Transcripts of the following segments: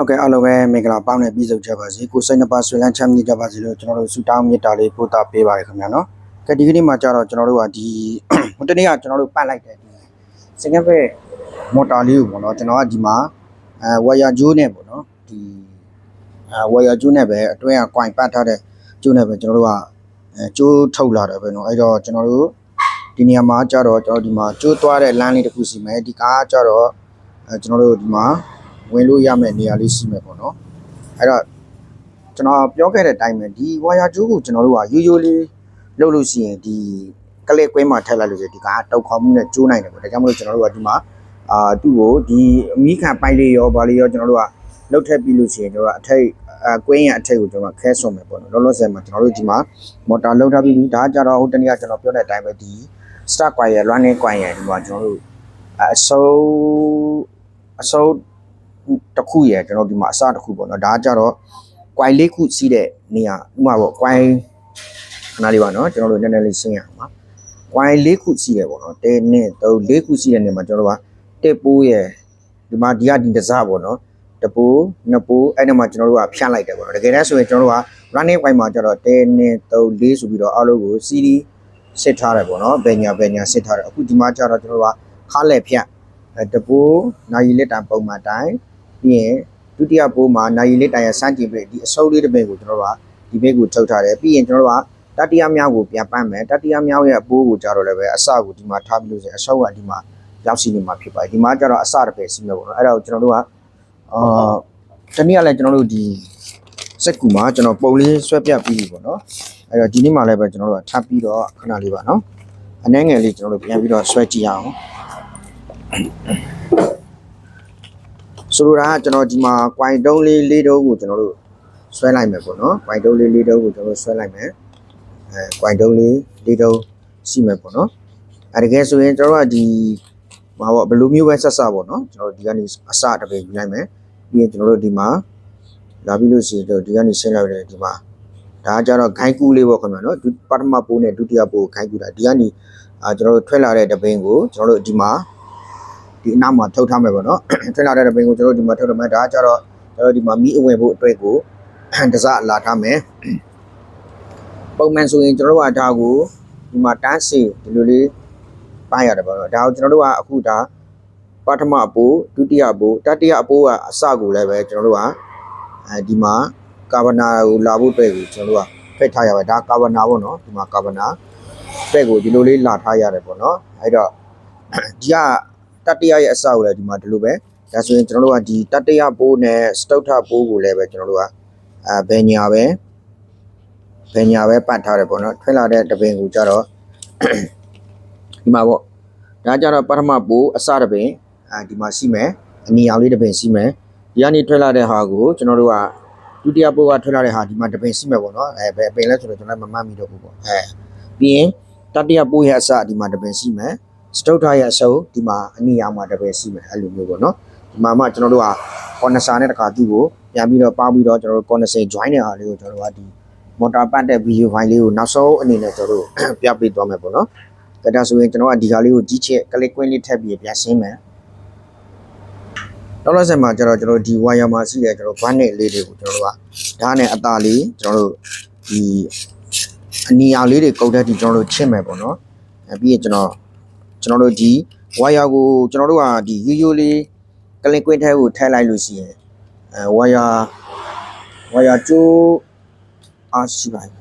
ဟုတ်ကဲ့အားလုံးပဲမင်္ဂလာပေါင်းနဲ့ပြည့်စုံကြပါစေကိုစိတ်နှပါဆွေလန်းချမ်းမြေ့ကြပါစေလို့ကျွန်တော်တို့ဆုတောင်းမေတ္တာလေးပို့တာပေးပါရခင်ဗျာနော်ကဲဒီကနေ့မှာကြတော့ကျွန်တော်တို့ကဒီဟိုတနေ့ကကျွန်တော်တို့ပတ်လိုက်တယ်ဒီစင်ကဖက်မော်တာလေးကိုပေါ့နော်ကျွန်တော်ကဒီမှာအဲဝါယာဂျိုးနဲ့ပေါ့နော်ဒီအဲဝါယာဂျိုးနဲ့ပဲအတွင်းကကွိုင်ပတ်ထားတဲ့ဂျိုးနဲ့ပဲကျွန်တော်တို့ကအဲဂျိုးထုတ်လာတယ်ပဲနော်အဲ့တော့ကျွန်တော်တို့ဒီနေရာမှာကြတော့ကျွန်တော်ဒီမှာဂျိုးသွားတဲ့လမ်းလေးတစ်ခုစီမယ်ဒီကားကကြတော့အဲကျွန်တော်တို့ဒီမှာ ဝင်လို့ရမယ့်နေရာလေးရှိမယ်ပေါ့နော်အဲ့တော့ကျွန်တော်ပြောခဲ့တဲ့အတိုင်းပဲဒီဝါယာကျိုးကိုကျွန်တော်တို့ကရိုးရိုးလေးလှုပ်လို့ရှိရင်ဒီကလေးကွင်းမှာထည့်လိုက်လို့ရှိရင်ဒီကတောက်ခေါမှုနဲ့ကျိုးနိုင်တယ်ပေါ့ဒါကြောင့်မလို့ကျွန်တော်တို့ကဒီမှာအာသူ့ကိုဒီအမီးခံပိုက်လေးရောဗာလေးရောကျွန်တော်တို့ကလှုပ်ထည့်ပြီးလို့ရှိရင်ကျွန်တော်ကအထိတ်အကွင်းရအထိတ်ကိုကျွန်တော်ခဲဆွန်မယ်ပေါ့နော်လောလောဆယ်မှာကျွန်တော်တို့ဒီမှာမော်တာလှုပ်ထားပြီးပြီဒါကကြတော့ဟိုတနေ့ကကျွန်တော်ပြောတဲ့အတိုင်းပဲဒီ start coil running coil ဒီမှာကျွန်တော်တို့အစိုးအစိုး တစ်ခုရယ်ကျွန်တော်ဒီမှာအစတစ်ခုပေါ့နော်ဒါကကြတော့ coin လေးခုစီးတဲ့နေရာဥပမာပေါ့ coin ခဏလေးပါနော်ကျွန်တော်တို့နည်းနည်းလေးရှင်းရအောင်ပါ coin လေးခုစီးရယ်ပေါ့နော်တဲနဲ့သုံးလေးခုစီးတဲ့နေရာမှာကျွန်တော်တို့ကတက်ပိုးရယ်ဒီမှာဒီကဒီတစားပေါ့နော်တပိုးနှစ်ပိုးအဲ့ဒီမှာကျွန်တော်တို့ကဖြန့်လိုက်တယ်ပေါ့နော်တကယ်တမ်းဆိုရင်ကျွန်တော်တို့က running coin မှာကျတော့တဲနဲ့သုံးလေးဆိုပြီးတော့အားလုံးကို CD စစ်ထားတယ်ပေါ့နော်ဘယ်ညာဘယ်ညာစစ်ထားတယ်အခုဒီမှာကျတော့ကျွန်တော်တို့ကခါလက်ဖြန့်အဲတပိုးနိုင်လက်တံပုံမှန်တိုင်း ပြီးရင်ဒုတိယပိုးမှာနိုင်လေးတိုင်ရစမ်းကြည့်ပြီးဒီအစုပ်လေးတစ်ပင်ကိုကျွန်တော်တို့ကဒီဘက်ကိုထုတ်ထားတယ်ပြီးရင်ကျွန်တော်တို့ကတတိယမြောက်ကိုပြန်ပန်းမယ်တတိယမြောက်ရဲ့အပိုးကိုကြတော့လည်းပဲအစကိုဒီမှာထားပြီးလို့ဆိုရင်အစုပ်ကဒီမှာရောက်စီနေမှာဖြစ်ပါတယ်ဒီမှာကျတော့အစတစ်ပင်စီမယ်ပေါ့နော်အဲ့ဒါကိုကျွန်တော်တို့ကအာတနည်းအားလည်းကျွန်တော်တို့ဒီစက်ကူမှာကျွန်တော်ပုံလေးဆွဲပြပြီးပြီပေါ့နော်အဲ့တော့ဒီနေ့မှလည်းပဲကျွန်တော်တို့ကထပ်ပြီးတော့ခဏလေးပါနော်အနှဲငယ်လေးကျွန်တော်တို့ပြန်ပြီးတော့ဆွဲကြည့်အောင် ဆိုလိုတာကကျွန်တော်ဒီမှာ coin တုံးလေးလေးတုံးကိုကျွန်တော်တို့ဆွဲလိုက်မယ်ပေါ့နော် coin တုံးလေးလေးတုံးကိုကျွန်တော်တို့ဆွဲလိုက်မယ်အဲ coin တုံးလေးလေးတုံးရှိမယ်ပေါ့နော်အဲတကယ်ဆိုရင်ကျွန်တော်တို့ကဒီမှာပေါ့ဘယ်လိုမျိုးပဲဆက်ဆက်ပေါ့နော်ကျွန်တော်တို့ဒီကနေအစတစ်ပင်ယူလိုက်မယ်ပြီးရင်ကျွန်တော်တို့ဒီမှာလာပြီးလို့ရှိရင်တို့ဒီကနေဆင်းလိုက်တယ်ဒီမှာဒါကကြတော့ခိုင်းကူးလေးပေါ့ခင်ဗျာနော်ဒုပထမပိုးနဲ့ဒုတိယပိုးခိုင်းကူးတာဒီကနေအာကျွန်တော်တို့ထွက်လာတဲ့တပင်ကိုကျွန်တော်တို့ဒီမှာ ဒီအနောက်မှာထုတ်ထားမယ်ပေါ့နော်ထွက်လာတဲ့ပင်ကိုကျွန်တော်တို့ဒီမှာထုတ်ထားမယ်ဒါကကြတော့ကျွန်တော်တို့ဒီမှာမီးအဝင်ဖို့အတွက်ကိုတစလာထားမယ်ပုံမှန်ဆိုရင်ကျွန်တော်တို့ကဒါကိုဒီမှာတန်းစီဒီလိုလေးပိုင်းရတယ်ပေါ့နော်ဒါကိုကျွန်တော်တို့ကအခုဒါပထမအပိုးဒုတိယအပိုးတတိယအပိုးကအစကိုလည်းပဲကျွန်တော်တို့ကအဲဒီမှာကာဗနာကိုလာဖို့အတွက်ကိုကျွန်တော်တို့ကဖိတ်ထားရပါဒါကာဗနာပေါ့နော်ဒီမှာကာဗနာတဲ့ကိုဒီလိုလေးလာထားရတယ်ပေါ့နော်အဲ့တော့ဒီက တတ္တရရဲ့အစကိုလည်းဒီမှာဒီလိုပဲဒါဆိုရင်ကျွန်တော်တို့ကဒီတတ္တရပိုးနဲ့စတုထပိုးကိုလည်းပဲကျွန်တော်တို့ကအဲဘယ်ညာပဲဘယ်ညာပဲပတ်ထားတယ်ပေါ့နော်ထွက်လာတဲ့တပင်ကိုကြတော့ဒီမှာပေါ့ဒါကြတော့ပထမပိုးအစတပင်အဲဒီမှာရှိမယ်အနီအောင်လေးတပင်ရှိမယ်ဒီကနေထွက်လာတဲ့ဟာကိုကျွန်တော်တို့ကဒုတိယပိုးကထွက်လာတဲ့ဟာဒီမှာတပင်ရှိမယ်ပေါ့နော်အဲဘယ်အပင်လဲဆိုတော့ကျွန်တော်မမှတ်မိတော့ဘူးပေါ့အဲပြီးရင်တတိယပိုးရဲ့အစဒီမှာတပင်ရှိမယ် စတုထရဲ့အစုပ်ဒီမှာအနီရောင်မှာတပည့်ရှိမယ်အဲ့လိုမျိုးပေါ့နော်ဒီမှာမှကျွန်တော်တို့ကကော်နဆာနဲ့တခါသူ့ကိုပြန်ပြီးတော့ပေါင်းပြီးတော့ကျွန်တော်တို့ကော်နဆင် join တဲ့ဟာလေးကိုကျွန်တော်တို့ကဒီမော်တာပတ်တဲ့ video file လေးကိုနောက်ဆုံးအနေနဲ့ကျွန်တော်တို့ပြပေးသွားမယ်ပေါ့နော်ဒါဒါဆိုရင်ကျွန်တော်ကဒီဟာလေးကိုကြီးချက်ကလစ်ကွင်းလေးထပ်ပြီးပြန်ရှင်းမယ်တော့လက်ဆက်မှာကျွန်တော်ကျွန်တော်ဒီ wire မှာရှိတဲ့ကျွန်တော် bandit လေးတွေကိုကျွန်တော်တို့ကဓာတ်နဲ့အသားလေးကျွန်တော်တို့ဒီအနီရောင်လေးတွေကုတ်တဲ့ဒီကျွန်တော်တို့ချစ်မယ်ပေါ့နော်အဲပြီးရင်ကျွန်တော် ကျွန်တော်တို့ဒီဝါယာကိုကျွန်တော်တို့ကဒီရိုးရိုးလေးကလင်ကွင်းထဲကိုထည့်လိုက်လို့ရှိရင်အဲဝါယာဝါယာကျိုးအားရှိပါတယ်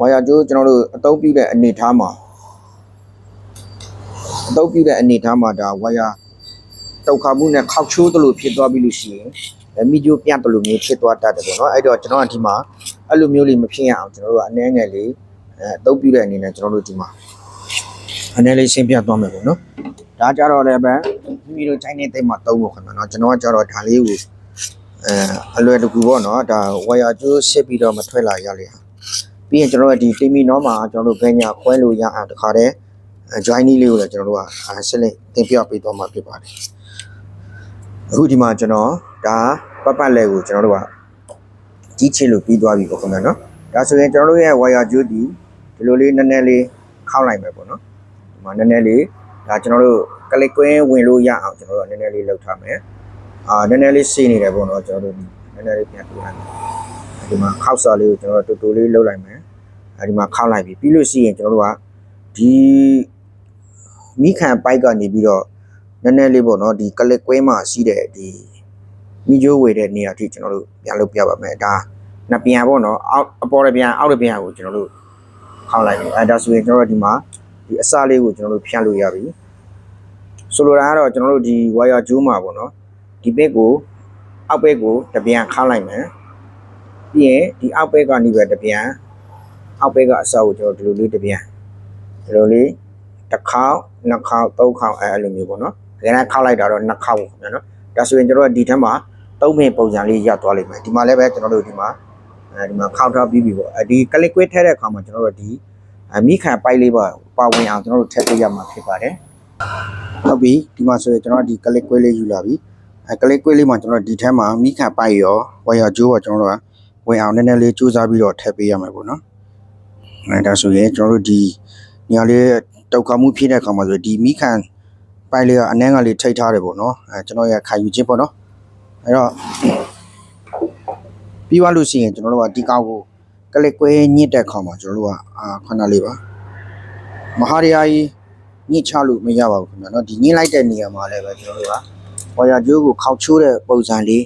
ဝါယာကျိုးကျွန်တော်တို့အသုံးပြုတဲ့အနေထားမှာအသုံးပြုတဲ့အနေထားမှာဒါဝါယာတောက်ခါမှုနဲ့ခောက်ချိုးသလိုဖြစ်သွားပြီလို့ရှိရင်အဲမီဂျိုပြတ်တယ်လို့မျိုးဖြစ်သွားတတ်တယ်ပေါ့နော်အဲ့တော့ကျွန်တော်ကဒီမှာအဲ့လိုမျိုးလေးမဖြစ်ရအောင်ကျွန်တော်တို့ကအနည်းငယ်လေးအဲအသုံးပြုတဲ့အနေနဲ့ကျွန်တော်တို့ဒီမှာ အနေလေးရှင်းပြသွားမယ်ပေါ့နော်ဒါကြတော့လည်းပဲမိမိတို့ချိုင်းနေသိမ်းမှာတုံးဖို့ခင်ဗျာနော်ကျွန်တော်ကကြတော့ဒါလေးကိုအဲအလွယ်တကူပေါ့နော်ဒါဝါယာကျိုးရှစ်ပြီးတော့မထွက်လာရလေဟာပြီးရင်ကျွန်တော်ကဒီတီမီနော်မှာကျွန်တော်တို့ဘယ်ညာခွဲလို့ရအောင်တခါတည်း join လေးကိုလည်းကျွန်တော်တို့ကဆက်လက်သင်ပြပေးသွားမှာဖြစ်ပါတယ်အခုဒီမှာကျွန်တော်ဒါပတ်ပတ်လဲကိုကျွန်တော်တို့ကကြီးချစ်လို့ပြီးသွားပြီပေါ့ခင်ဗျာနော်ဒါဆိုရင်ကျွန်တော်တို့ရဲ့ဝါယာကျိုးဒီဒီလိုလေးနည်းနည်းလေးခောက်လိုက်မယ်ပေါ့နော်ဒီ မှာနည်းနည်းလေးဒါကျွန်တော်တို့ကလစ်ကွင်းဝင်လို့ရအောင်ကျွန်တော်တို့နည်းနည်းလေးလှုပ်ထားမယ်အဲအာနည်းနည်းလေးစေးနေတယ်ပေါ့နော်ကျွန်တော်တို့နည်းနည်းလေးပြန်ပြလိုက်မယ်ဒီမှာခောက်စာလေးကိုကျွန်တော်တို့တူတူလေးလှုပ်လိုက်မယ်အဲဒီမှာခောက်လိုက်ပြီပြီးလို့ရှိရင်ကျွန်တော်တို့ကဒီမိခံပိုက်ကနေပြီးတော့နည်းနည်းလေးပေါ့နော်ဒီကလစ်ကွဲမှာရှိတဲ့ဒီမိကျိုးဝေတဲ့နေရာထိကျွန်တော်တို့ပြန်လုပ်ပြပါမယ်ဒါနှစ်ပြန်ပေါ့နော်အောက်အပေါ်တစ်ပြန်အောက်တစ်ပြန်ကိုကျွန်တော်တို့ခောက်လိုက်ပြီအဲဒါဆိုရင်ကျွန်တော်တို့ဒီမှာ ဒီအစလေးကိုကျွန်တော်တို့ဖြန့်လို့ရပြီဆိုလိုတာကတော့ကျွန်တော်တို့ဒီဝါယာဂျိုးမှာပေါ့နော်ဒီဘက်ကိုအောက်ဘက်ကိုတစ်ပြန်ခောက်လိုက်မယ်ပြီးရင်ဒီအောက်ဘက်ကနေပဲတစ်ပြန်အောက်ဘက်ကအစကိုကျွန်တော်ဒီလိုလေးတစ်ပြန်ဒီလိုလေးတစ်ခေါက်နှစ်ခေါက်သုံးခေါက်အဲအဲ့လိုမျိုးပေါ့နော်တကယ်တမ်းခောက်လိုက်တာတော့နှစ်ခေါက်ပေါ့နော်ဒါဆိုရင်ကျွန်တော်တို့ဒီထက်မှာသုံးပင်ပုံစံလေးရပ်သွားလိမ့်မယ်ဒီမှာလည်းပဲကျွန်တော်တို့ဒီမှာအဲဒီမှာခောက်ထားပြီးပြီပေါ့အဲဒီကလစ်ကွေးထဲတဲ့အခါမှာကျွန်တော်တို့ဒီအ မိခံပိုက်လေးပါပါဝင်အောင်ကျွန်တော်တို့ထည့်ပေးရမှာဖြစ်ပါတယ်ဟုတ်ပြီဒီမှာဆိုရင်ကျွန်တော်ဒီကလစ်ကွေးလေးယူလာပြီအဲကလစ်ကွေးလေးမှာကျွန်တော်ဒီထဲမှာမိခံပိုက်ရောဝါယာဂျိုးပါကျွန်တော်တို့ကဝင်အောင်နည်းနည်းလေးစူးစမ်းပြီးတော့ထည့်ပေးရမှာပေါ့နော်အဲဒါဆိုရင်ကျွန်တော်တို့ဒီနေရာလေးတောက်ခါမှုဖြစ်တဲ့အခါမှာဆိုဒီမိခံပိုက်လေးကအနှဲငါလေးထိတ်ထားတယ်ပေါ့နော်အဲကျွန်တော်ရခံယူခြင်းပေါ့နော်အဲ့တော့ပြီးသွားလို့ရှိရင်ကျွန်တော်တို့ကဒီကောက်ကို ကလစ်ကွဲညစ်တဲ့ခါမှာကျွန်တော်တို့ကအာခဏလေးပါမဟာရယာကြီးညစ်ချလို့မရပါဘူးခင်ဗျာနော်ဒီညစ်လိုက်တဲ့နေရာမှာလည်းပဲကျွန်တော်တို့ကဝါယာကျိုးကိုခောက်ချိုးတဲ့ပုံစံလေး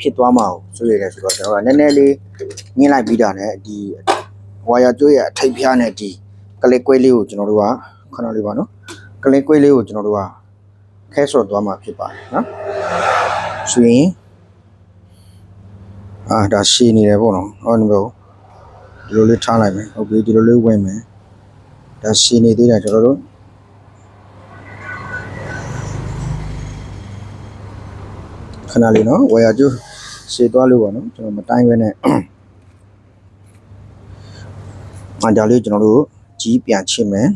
ဖြစ်သွားမှာကိုဆိုရတယ်ဆိုတော့ကျွန်တော်ကနည်းနည်းလေးညစ်လိုက်ပြီးတာနဲ့ဒီဝါယာကျိုးရဲ့အထိပ်ဖျားနဲ့ဒီကလစ်ကွဲလေးကိုကျွန်တော်တို့ကခဏလေးပါနော်ကလစ်ကွဲလေးကိုကျွန်တော်တို့ကခဲဆော့သွားမှာဖြစ်ပါတယ်နော်ဆိုရင်အာဒါရှည်နေတယ်ပေါ့နော်ဟောဒီလို ဒီလိုလေးထားလိုက်မယ်ဟုတ်ပြီဒီလိုလေးဝင်မယ်ဒါရှည်နေသေးတယ်ကျွန်တော်တို့ခဏလေးနော်ဝယ်ရကျူရှည်သွားလို့ပါနော်ကျွန်တော်မတိုင်းပဲနဲ့အဒါလေးကျွန်တော်တို့ကြီးပြန်ချစ်မယ်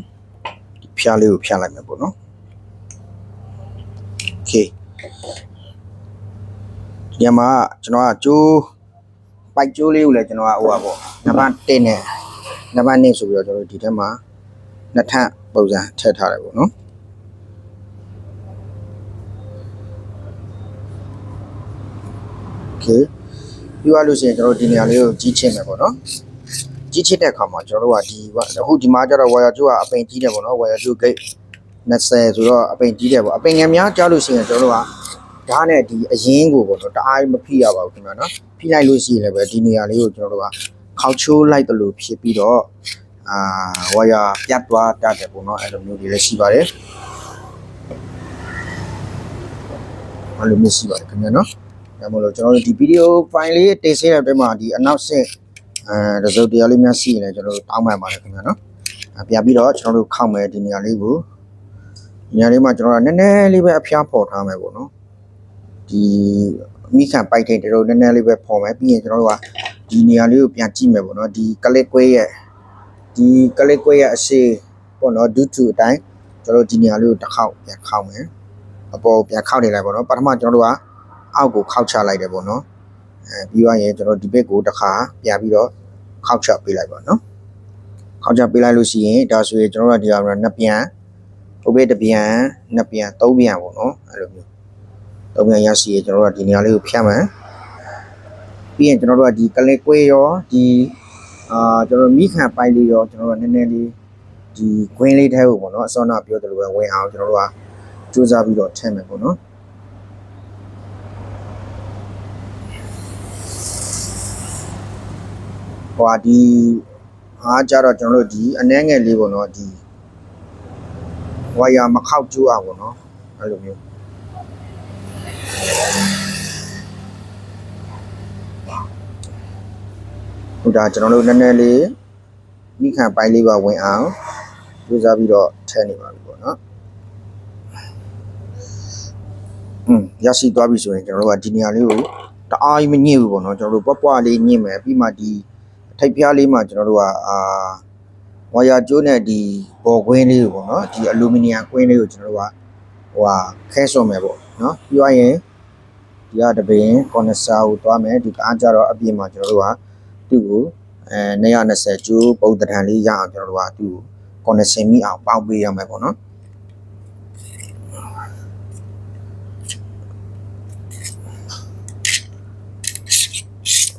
ဒီဖျားလေးကိုဖျားလိုက်မယ်ပေါ့နော်โอเคဒီမှာကျွန်တော်ကကျိုး ပိုက်ကျိုးလေးကိုလည်းကျွန်တော်ကဟိုပါပေါ့နံပါတ်1နဲ့နံပါတ်2ဆိုပြီးတော့ကျွန်တော်တို့ဒီထဲမှာနှစ်ထပ်ပုံစံထည့်ထားတယ်ပေါ့နော်โอเคပြီးသွားလို့ရှိရင်ကျွန်တော်တို့ဒီနေရာလေးကိုကြီးချစ်မယ်ပေါ့နော်ကြီးချစ်တဲ့အခါမှာကျွန်တော်တို့ကဒီအခုဒီမှာကျတော့ဝါယာကျိုးကအပိန်ကြီးတယ်ပေါ့နော်ဝါယာကျိုးဂိတ်20ဆိုတော့အပိန်ကြီးတယ်ပေါ့အပိန်ငယ်များကြားလို့ရှိရင်ကျွန်တော်တို့ကဓာတ်နဲ့ဒီအရင်ကိုပေါ့နော်တအားမဖိရပါဘူးခင်ဗျာနော် ဖိလိုက်လို့ရှိရင်လည်းပဲဒီနေရာလေးကိုကျွန်တော်တို့ကခောက်ချိုးလိုက်တယ်လို့ဖြစ်ပြီးတော့အာဝါယာပြတ်သွားတတ်တယ်ပေါ့နော်အဲ့လိုမျိုးတွေလည်းရှိပါတယ်အဲ့လိုမျိုးရှိပါတယ်ခင်ဗျာနော်ဒါမှမဟုတ်ကျွန်တော်တို့ဒီဗီဒီယိုဖိုင်လေးတင်ဆက်တဲ့အတွင်းမှာဒီအနောက်ဆင့်အဲ result တရားလေးများရှိရင်လည်းကျွန်တော်တို့တောင်းပန်ပါတယ်ခင်ဗျာနော်အပြပြီးတော့ကျွန်တော်တို့ခောက်မယ်ဒီနေရာလေးကိုဒီနေရာလေးမှာကျွန်တော်တို့နည်းနည်းလေးပဲအဖျားပေါ်ထားမယ်ပေါ့နော်ဒီ မိခံပိုက်ထိန်တို့နည်းနည်းလေးပဲပေါ်မယ်ပြီးရင်ကျွန်တော်တို့ကဒီနေရာလေးကိုပြန်ကြည့်မယ်ပေါ့နော်ဒီကလစ်ကွဲရဲ့ဒီကလစ်ကွဲရဲ့အရှိပေါ့နော်ဒုတူအတိုင်းကျွန်တော်တို့ဒီနေရာလေးကိုတစ်ခေါက်ပြန်ခောက်မယ်အပေါ်ပြန်ခောက်နေလိုက်ပေါ့နော်ပထမကျွန်တော်တို့ကအောက်ကိုခောက်ချလိုက်တယ်ပေါ့နော်အဲပြီးသွားရင်ကျွန်တော်ဒီဘက်ကိုတစ်ခါပြန်ပြီးတော့ခောက်ချပေးလိုက်ပါနော်ခောက်ချပေးလိုက်လို့ရှိရင်ဒါဆိုရင်ကျွန်တော်တို့ကဒီဟာကနှစ်ပြန်ဟိုဘက်တစ်ပြန်နှစ်ပြန်သုံးပြန်ပေါ့နော်အဲ့လိုမျိုး သုံးပြန်ရရှိရင်ကျွန်တော်တို့ကဒီနေရာလေးကိုဖြတ်မယ်ပြီးရင်ကျွန်တော်တို့ကဒီကလစ်ကွေးရောဒီအာကျွန်တော်မိခံပိုက်လေးရောကျွန်တော်တို့ကနည်းနည်းလေးဒီခွင်းလေးထဲကိုပေါ့နော်အစောနာပြောသလိုပဲဝင်အောင်ကျွန်တော်တို့ကစူးစမ်းပြီးတော့ထည့်မယ်ပေါ့နော်ဟိုဟာဒီအားကြတော့ကျွန်တော်တို့ဒီအနှဲငယ်လေးပေါ့နော်ဒီဝါယာမခောက်ကျိုးအောင်ပေါ့နော်အဲ့လိုမျိုး ဟိုဒါကျွန်တော်တို့နည်းနည်းလေးမိခံပိုင်းလေးပါဝင်အောင်ကြိုးစားပြီးတော့ထည့်နေပါပြီပေါ့နော်อืมရရှိသွားပြီဆိုရင်ကျွန်တော်တို့ကဒီနေရာလေးကိုတအားကြီးမညစ်ဘူးပေါ့နော်ကျွန်တော်တို့ပွားပွားလေးညစ်မယ်ပြီးမှဒီထိပ်ဖျားလေးမှာကျွန်တော်တို့ကအာဝါယာကျိုးနဲ့ဒီဘော်ကွင်းလေးကိုပေါ့နော်ဒီအလူမီနီယံကွင်းလေးကိုကျွန်တော်တို့ကဟိုဟာခဲစွန်မယ်ပေါ့နော်ပြီးသွားရင်ဒီကတပင်ကော်နဆာကိုသွားမယ်ဒီကားကြတော့အပြင်မှာကျွန်တော်တို့က သူ့ကိုအဲ220ကျိုးပုံတံထန်လေးရအောင်ကျွန်တော်တို့ကသူ့ကို connection မိအောင်ပေါက်ပေးရမယ်ပေါ့နော်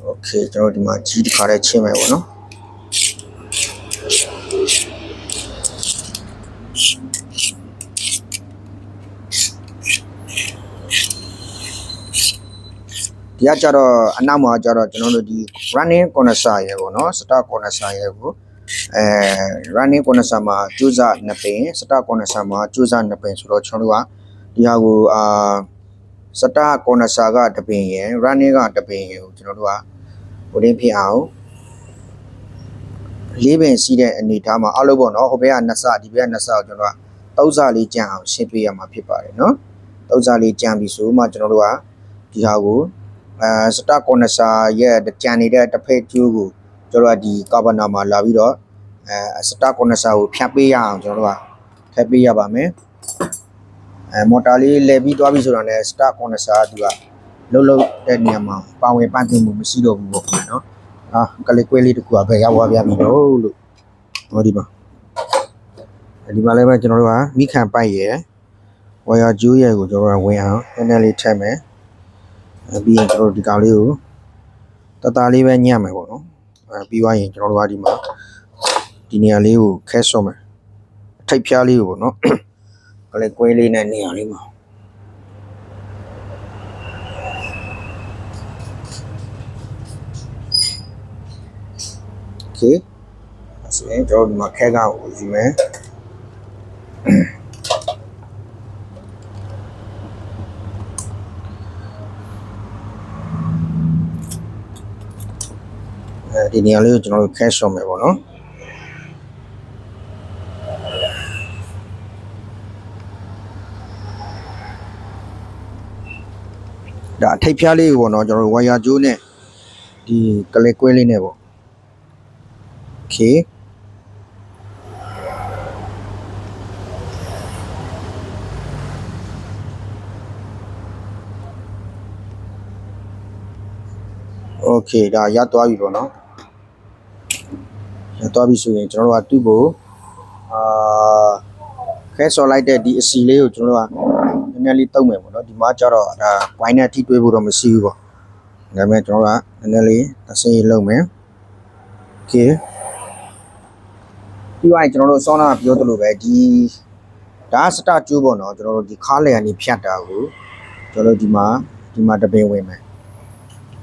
โอเคကျွန်တော်ဒီမှာကြီးတစ်ခါတည်းချင်းမယ်ပေါ့နော် ဒီကကြတော့အနောက်မှာကြတော့ကျွန်တော်တို့ဒီ running corner ရေပေါ့နော် start corner ရေကိုအဲ running corner မှာကျိုးစား2ပင် start corner မှာကျိုးစား2ပင်ဆိုတော့ကျွန်တော်တို့ကဒီဟာကိုအာ start corner ကတပင်ရယ် running ကတပင်ရယ်ကိုကျွန်တော်တို့ကဟိုတင်းဖြစ်အောင်လေးပင်စီးတဲ့အနေထားမှာအလုပ်ပေါ့နော်ဟိုဘက်ကနှစ်ဆဒီဘက်ကနှစ်ဆကိုကျွန်တော်ကသုံးဆလေးကြံအောင်ရှင်းပေးရမှာဖြစ်ပါတယ်နော်သုံးဆလေးကြံပြီဆိုမှကျွန်တော်တို့ကဒီဟာကို အဲစတာကော်နဆာရဲ့ကြံနေတဲ့တစ်ဖက်ကျိုးကိုကျွန်တော်ကဒီကာဗနာမှာလာပြီးတော့အဲစတာကော်နဆာကိုဖြတ်ပေးရအောင်ကျွန်တော်တို့ကထည့်ပေးရပါမယ်အဲမော်တာလေးလဲပြီးသွားပြီဆိုတော့လည်းစတာကော်နဆာကသူကလှုပ်လှုပ်တဲ့နေရာမှာပါဝင်ပန့်တင်မှုမရှိတော့ဘူးပေါ့ခင်ဗျာနော်အာကလေးကွဲလေးတကူကပဲရောက်သွားပြန်ပြီတော့လို့ဟောဒီမှာဒီမှာလည်းပဲကျွန်တော်တို့ကမိခံပိုက်ရယ်ဝါယာကျိုးရယ်ကိုကျွန်တော်တို့ကဝင်အောင်နည်းနည်းလေးထည့်မယ် အဲပြီးရင်ကျွန်တော်တို့ဒီကောင်လေးကိုတတလေးပဲညံ့မယ်ပေါ့နော်အဲပြီးသွားရင်ကျွန်တော်တို့ကဒီမှာဒီနေရာလေးကိုခဲဆော့မယ်အထိပ်ဖြားလေးကိုပေါ့နော်ကလေးကွဲလေးနဲ့နေရာလေးမှာโอเคအဲဆိုရင်ကျွန်တော်တို့ဒီမှာခဲကောင်ကိုယူမယ် ဒီနေရာလေးကိုကျွန်တော်တို့ cache ရှော့မယ်ပေါ့နော်ဒါအထိပ်ဖျားလေးကိုပေါ့နော်ကျွန်တော်တို့ဝါယာကျိုးနဲ့ဒီကလေးကွင်းလေးနဲ့ပေါ့โอเคโอเคဒါရသွားပြီပေါ့နော်ရ သွားပြီဆိုရင်ကျွန်တော်တို့ကသူ့ကိုအာခဲဆော်လိုက်တဲ့ဒီအစီလေးကိုကျွန်တော်တို့ကနည်းနည်းလေးတုံးမယ်ပေါ့နော်ဒီမှာကျတော့ဒါ wine နဲ့ထိတွေးဖို့တော့မရှိဘူးပေါ့ဒါပေမဲ့ကျွန်တော်တို့ကနည်းနည်းလေးအစင်းလုံးမယ်โอเคပြီးသွားရင်ကျွန်တော်တို့စောနာပြောသလိုပဲဒီဒါစတာကျိုးပေါ့နော်ကျွန်တော်တို့ဒီခါလေကနေဖြတ်တာကိုကျွန်တော်တို့ဒီမှာဒီမှာတပင်ဝင်မယ်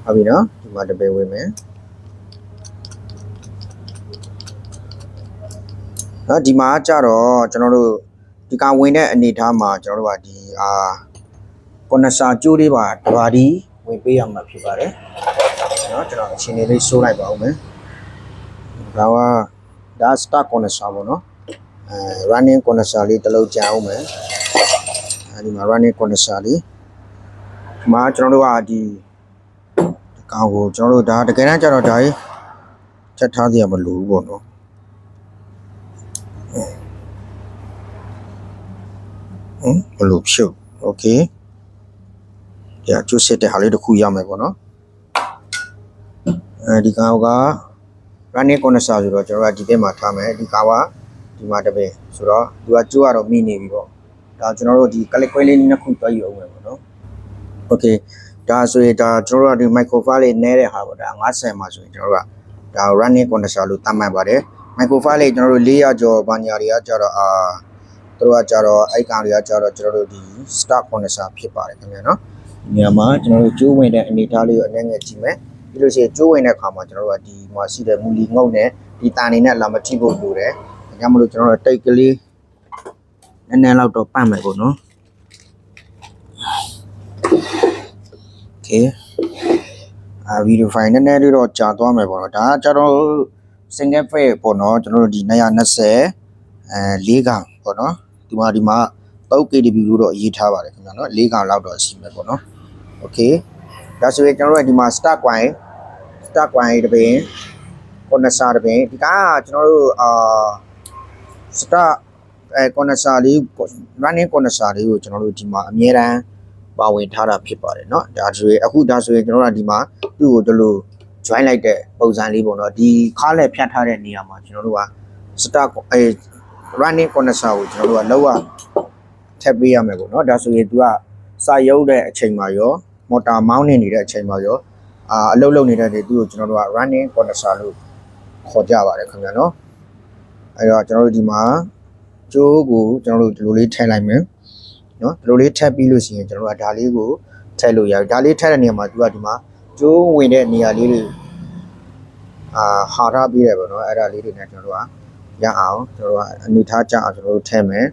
ဟုတ်ပြီနော်ဒီမှာတပင်ဝင်မယ် နော်ဒီမှာကြတော့ကျွန်တော်တို့ဒီကဝင်တဲ့အနေထားမှာကျွန်တော်တို့ကဒီအာကွန်နဆာကျိုးလေးပါတပါးဒီဝင်ပေးရမှာဖြစ်ပါတယ်နော်ကျွန်တော်အချိန်လေးဆိုးလိုက်ပါဦးမယ်ဒါကဒါ start condenser ပေါ့နော်အဲ running condenser လေးတစ်လုံးကြာအောင်မယ်အဲဒီမှာ running condenser လေးဒီမှာကျွန်တော်တို့ကဒီဒီကောင်ကိုကျွန်တော်တို့ဒါတကယ်တမ်းကျတော့ဒါကြီးချက်ထားစရာမလိုဘူးပေါ့နော် ဟမ်ဘလို့ဖြုတ်โอเคဒီအကျိုးစစ်တဲ့ဟာလေးတစ်ခုရမယ်ပေါ့နော်အဲဒီကောင်က running condenser ဆိုတော့ကျွန်တော်ကဒီဘက်မှာထားမယ်ဒီကောင်ကဒီမှာတစ်ပင်ဆိုတော့သူကကျိုးကတော့မိနေပြီပေါ့ဒါကျွန်တော်တို့ဒီ click ခွဲလေးနှစ်ခုတွဲယူအောင်မယ်ပေါ့နော် okay ဒါဆိုရင်ဒါကျွန်တော်တို့ကဒီ microphone လေးနဲတဲ့ဟာပေါ့ဒါ90မှာဆိုရင်ကျွန်တော်တို့ကဒါ running condenser လို့သတ်မှတ်ပါတယ် microphone လေးကျွန်တော်တို့400ကျော်ဘာညာတွေကကြတော့အာ သူတို့ကကြတော့အဲ့ကောင်တွေကကြတော့ကျွန်တော်တို့ဒီ stock condenser ဖြစ်ပါတယ်ခင်ဗျာနော်ဒီနေရာမှာကျွန်တော်တို့ကျိုးဝင်တဲ့အနေအထားလေးကိုအနည်းငယ်ကြည့်မယ်ပြီးလို့ရှိရင်ကျိုးဝင်တဲ့ခါမှာကျွန်တော်တို့ကဒီမှာရှိတဲ့မူလီငုတ်နဲ့ဒီတာနေနဲ့လာမထိဖို့လိုတယ်ဒါကြောင့်မလို့ကျွန်တော်တို့တိတ်ကလေးနည်းနည်းလောက်တော့ပတ်မယ်ပေါ့နော် okay အာဗီဒီယိုဖိုင်နည်းနည်းလေးတော့ကြာသွားမယ်ပေါ့နော်ဒါကကျွန်တော် single fare ပေါ့နော်ကျွန်တော်တို့ဒီ920အဲ၄ကောင်ပေါ့နော် ဒီမှာဒီမှာ 3kdb လို့တော့ရေးထားပါတယ်ခင်ဗျာနော်၄ကောင်လောက်တော့ရှိမယ်ပေါ့နော်โอเคဒါဆိုရင်ကျွန်တော်တို့ဒီမှာ start coin start coin တပင် condenser တပင်ဒီကကျွန်တော်တို့အာ start အဲ condenser လေး running condenser လေးကိုကျွန်တော်တို့ဒီမှာအမြဲတမ်းပါဝင်ထားတာဖြစ်ပါတယ်เนาะဒါဆိုရင်အခုဒါဆိုရင်ကျွန်တော်တို့ကဒီမှာသူ့ကိုဒီလို join လိုက်တဲ့ပုံစံလေးပေါ့နော်ဒီခါလက်ဖြတ်ထားတဲ့နေရာမှာကျွန်တော်တို့က start အဲ running condenser ကိုကျွန်တော်တို့ကလောက်ရထပ်ပေးရမယ်ပေါ့နော်ဒါဆိုရင် तू ကစာရုပ်တဲ့အချိန်မှာရောမော်တာမောင်းနေနေတဲ့အချိန်မှာရောအာအလုပ်လုပ်နေတဲ့တွေသူ့ကိုကျွန်တော်တို့က running condenser လို့ခေါ်ကြပါတယ်ခင်ဗျာနော်အဲ့တော့ကျွန်တော်တို့ဒီမှာကျိုးကိုကျွန်တော်တို့ဒီလိုလေးထည့်လိုက်မယ်နော်ဒီလိုလေးထည့်ပြီးလို့ရှိရင်ကျွန်တော်တို့ကဒါလေးကိုထည့်လို့ရတယ်ဒါလေးထည့်တဲ့နေရာမှာသူကဒီမှာကျိုးဝင်တဲ့နေရာလေးတွေအာဟာရပြီးတယ်ပေါ့နော်အဲ့ဒါလေးတွေနဲ့ကျွန်တော်တို့က ရအောင်ကျွန်တော်တို့ကအနေထားကြအောင်ကျွန်တော်တို့ထည့်မယ်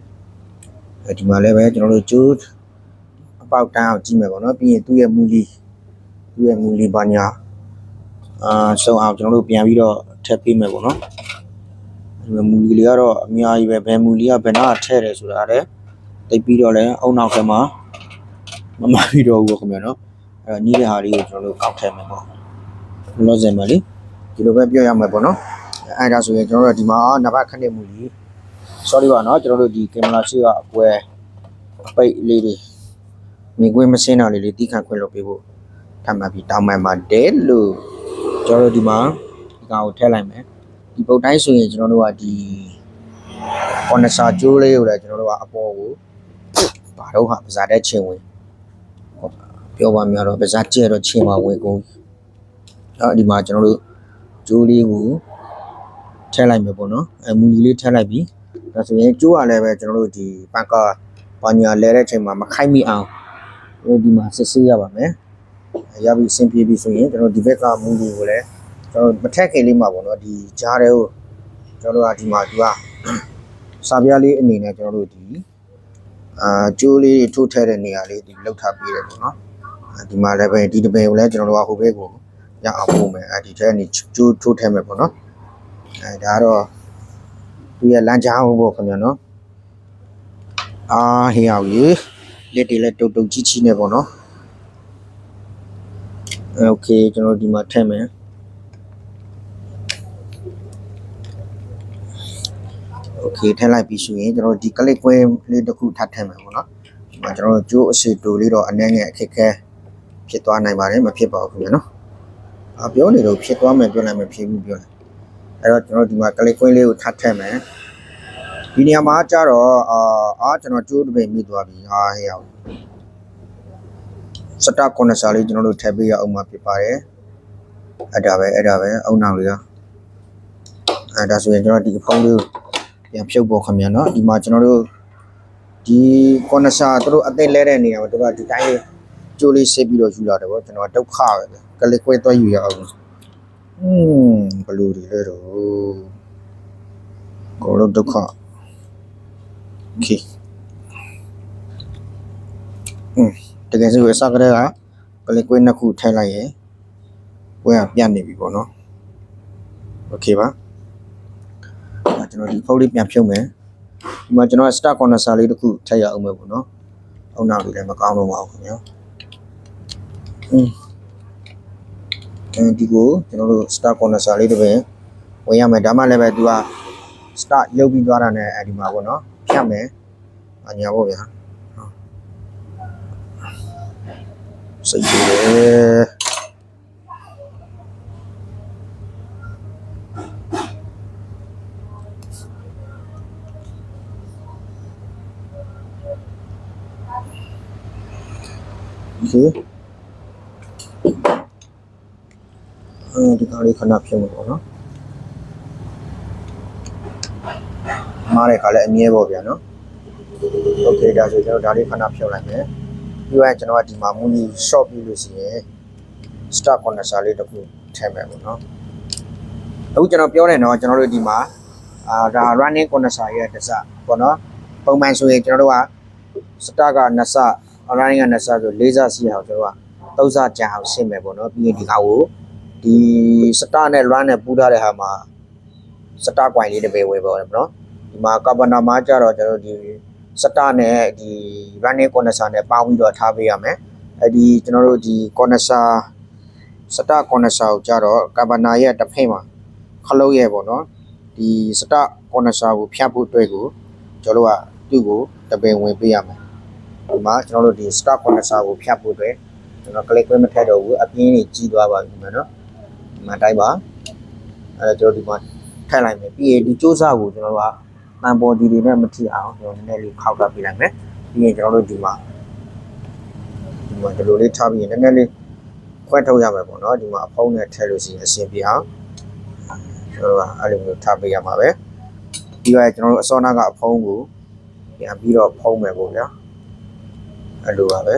အဲဒီမှာလည်းပဲကျွန်တော်တို့ကျိုးအပေါက်တန်းအောင်ကြည့်မယ်ပေါ့နော်ပြီးရင်သူ့ရဲ့မူလီသူ့ရဲ့မူလီပါညာအာစုံအောင်ကျွန်တော်တို့ပြန်ပြီးတော့ထည့်ပေးမယ်ပေါ့နော်ဒီမူလီလေးကတော့အများကြီးပဲဘယ်မူလီကဘယ်နာကထဲ့တယ်ဆိုတာလည်းတိတ်ပြီးတော့လည်းအုံနောက်ကမှမမပြီးတော့ဘူးပေါ့ခင်ဗျာနော်အဲ့တော့နီးတဲ့ဟာလေးကိုကျွန်တော်တို့ကောက်ထည့်မယ်ပေါ့လောစင်မလေးဒီလိုပဲပြောရမှာပေါ့နော် အဲ့ဒါဆိုရင်ကျွန်တော်တို့ဒီမှာနံပါတ်ခဏမူလီ sorry ပါနော်ကျွန်တော်တို့ဒီကင်မရာရှိကအကွဲအပိတ်လေးတွေမြင်ကွင်းမစင်းတာလေးလေးတီးခန့်ခွင့်လုပ်ပေးဖို့ထပ်မှတ်ပြီးတောင်းပန်ပါတယ်လို့ကျွန်တော်တို့ဒီမှာဒီကောင်ကိုထည့်လိုက်မယ်ဒီပုတ်တိုင်းဆိုရင်ကျွန်တော်တို့ကဒီကွန်နဆာကျိုးလေးကိုလည်းကျွန်တော်တို့ကအပေါ်ကိုဘာတော့ဟာပါဇာတဲ့ချင်းဝင်ဟုတ်ပြောပါများတော့ပါဇာကျဲတော့ချင်းမှာဝင်ကုန်အဲ့ဒီမှာကျွန်တော်တို့ကျိုးလေးကို ထည့်လိုက်မယ်ပေါ့နော်အဲမူလီလေးထည့်လိုက်ပြီဒါဆိုရင်ကျိုးကလည်းပဲကျွန်တော်တို့ဒီပန်ကာဘာညာလဲတဲ့အချိန်မှာမခိုက်မိအောင်ဒီမှာစစ်ဆေးရပါမယ်ရပြီအဆင်ပြေပြီဆိုရင်ကျွန်တော်ဒီဘက်ကမူလီကိုလည်းကျွန်တော်မထက်ခင်လေးမှာပေါ့နော်ဒီကြားထဲကိုကျွန်တော်တို့ကဒီမှာသူကစာပြားလေးအနေနဲ့ကျွန်တော်တို့ဒီအာကျိုးလေးတွေထိုးထည့်တဲ့နေရာလေးဒီလောက်ထားပေးတယ်ပေါ့နော်အာဒီမှာလည်းပဲဒီတပယ်ကိုလည်းကျွန်တော်တို့ကဟိုဘက်ကိုရအောင်ပို့မယ်အဲဒီထဲကနေကျိုးထိုးထည့်မယ်ပေါ့နော် အဲဒါကတော့သူရဲ့လမ်းကြောင်းပေါ့ခင်ဗျာနော်အာဟေးအောင်ကြီးလက်တွေလည်းတုတ်တုတ်ကြီးကြီးနေပေါ့နော်โอเคကျွန်တော်ဒီမှာထည့်မယ် โอเคထည့်လိုက်ပြီဆိုရင်ကျွန်တော်ဒီကလစ်ကွဲလေးတစ်ခုထပ်ထည့်မယ်ပေါ့နော်ဒီမှာကျွန်တော်ကျိုးအစီတူလေးတော့အနည်းငယ်အခက်ခဲဖြစ်သွားနိုင်ပါတယ်မဖြစ်ပါဘူးခင်ဗျာနော်အပြောနေတော့ဖြစ်သွားမယ်ပြောလိုက်မယ်ဖြစ်ဘူးပြောလိုက် အဲ့တော့ကျွန်တော်ဒီမှာကလစ်ကွဲလေးကိုထပ်ထည့်မယ်ဒီနေရာမှာကျတော့အာအာကျွန်တော်ကျိုးတစ်ပိတ်မိသွားပြီဟာဟဲ့အောင်စတာကွန်နဆာလေးကျွန်တော်တို့ထည့်ပေးရအောင်မှာဖြစ်ပါတယ်အဲ့ဒါပဲအဲ့ဒါပဲအုံနောက်လေးကအဲ့ဒါဆိုရင်ကျွန်တော်ဒီဖုန်းလေးကိုပြန်ဖြုတ်ပေါ်ခင်ဗျာနော်ဒီမှာကျွန်တော်တို့ဒီကော်နဆာတို့အသိလဲတဲ့နေရာမှာတို့ကဒီတိုင်းလေးကျိုးလေးစစ်ပြီးတော့ယူလာတယ်ဗောကျွန်တော်ဒုက္ခပဲကလေးကွဲသွားယူရအောင် อืมဘလူတွေလဲတော့ကိုလိုဒုက္ခโอเคอืมတကယ်ဆိုအစကတည်းကကလေးကွဲနှစ်ခုထိုက်လိုက်ရင်ပွဲကပြတ်နေပြီပေါ့နော်โอเคပါ ဒါကျွန်တော်ဒီဖုန်းလေးပြန်ဖြုတ်မယ်ဒီမှာကျွန်တော် start corner စာလေးတစ်ခုထည့်ရအောင်မယ်ပေါ့နော်အုံနောက်လေးလည်းမကောင်းတော့ပါဘူးခင်ဗျာอืมအဲ ဒီကိုကျွန်တော်တို့ start corner စာလေးတစ်ပင်ဝင်ရမယ်ဒါမှလည်းပဲသူက start ရုပ်ပြီးသွားတာနဲ့အဲဒီမှာပေါ့နော်ဖြတ်မယ်အညာပေါ့ဗျာဟုတ်စိတ်ကြည့်တယ်โอเค ဒီကောင်လေးခဏဖြုတ်မယ်ပေါ့နော်မားတဲ့ခါလည်းအမြဲပေါ့ဗျာနော်โอเคဒါဆိုကျွန်တော်ဒါလေးခဏဖြုတ်လိုက်မယ်ပြီးရင်ကျွန်တော်ကဒီမှာမူနီ short ပြီးလို့ရှိရင် start corner စာလေးတစ်ခုထည့်မယ်ပေါ့နော်အခုကျွန်တော်ပြောတယ်နော်ကျွန်တော်တို့ဒီမှာအာဒါ running corner စာရဲ့တစ်စပေါ့နော်ပုံမှန်ဆိုရင်ကျွန်တော်တို့က start က2စ running က2စဆို4စစီအောင်ကျွန်တော်က3စကြာအောင်ရှင်းမယ်ပေါ့နော်ပြီးရင်ဒီကောင်ကို ဒီ start နဲ့ run နဲ့ပူးထားတဲ့ဟာမှာ start point လေးတစ်ပေဝယ်ပေါ့နော်ဒီမှာ carbon မှာကြတော့ကျွန်တော်ဒီ start နဲ့ဒီ running corner နဲ့ပေါင်းပြီးတော့ထားပေးရမယ်အဲဒီကျွန်တော်တို့ဒီ corner start corner ကိုကြတော့ carbon ရဲ့တစ်ဖက်မှာခလုတ်ရဲ့ပေါ့နော်ဒီ start corner ကိုဖြတ်ဖို့အတွက်ကိုကျွန်တော်တို့ကသူ့ကိုတပင်ဝင်ပေးရမယ်ဒီမှာကျွန်တော်တို့ဒီ start corner ကိုဖြတ်ဖို့အတွက်ကျွန်တော် click ခွင့်မထည့်တော့ဘူးအပြင်းကြီးကြီးသွားပါပြီဒီမှာနော် ဒီမှာတိုင်းပါအဲကျွန်တော်ဒီမှာထည့်လိုက်မယ်ပြီးရင်ဒီစူးစမ်းကိုကျွန်တော်တို့ကတန်ပေါ်ဒီတွေနဲ့မထိအောင်ကျွန်တော်နည်းနည်းလေးခောက်တက်ပြလိုက်မယ်ပြီးရင်ကျွန်တော်တို့ဒီမှာဒီမှာဒီလိုလေးထားပြီးရင်နည်းနည်းလေးခွဲထုတ်ရမယ်ပေါ့နော်ဒီမှာအဖုံးနဲ့ထည့်လို့ရှိရင်အဆင်ပြေအောင်ကျွန်တော်တို့ကအဲ့လိုမျိုးထားပေးရမှာပဲပြီးတော့ကျွန်တော်တို့အစောနာကအဖုံးကိုပြန်ပြီးတော့ဖုံးမယ်ပေါ့ဗျာအဲ့လိုပါပဲ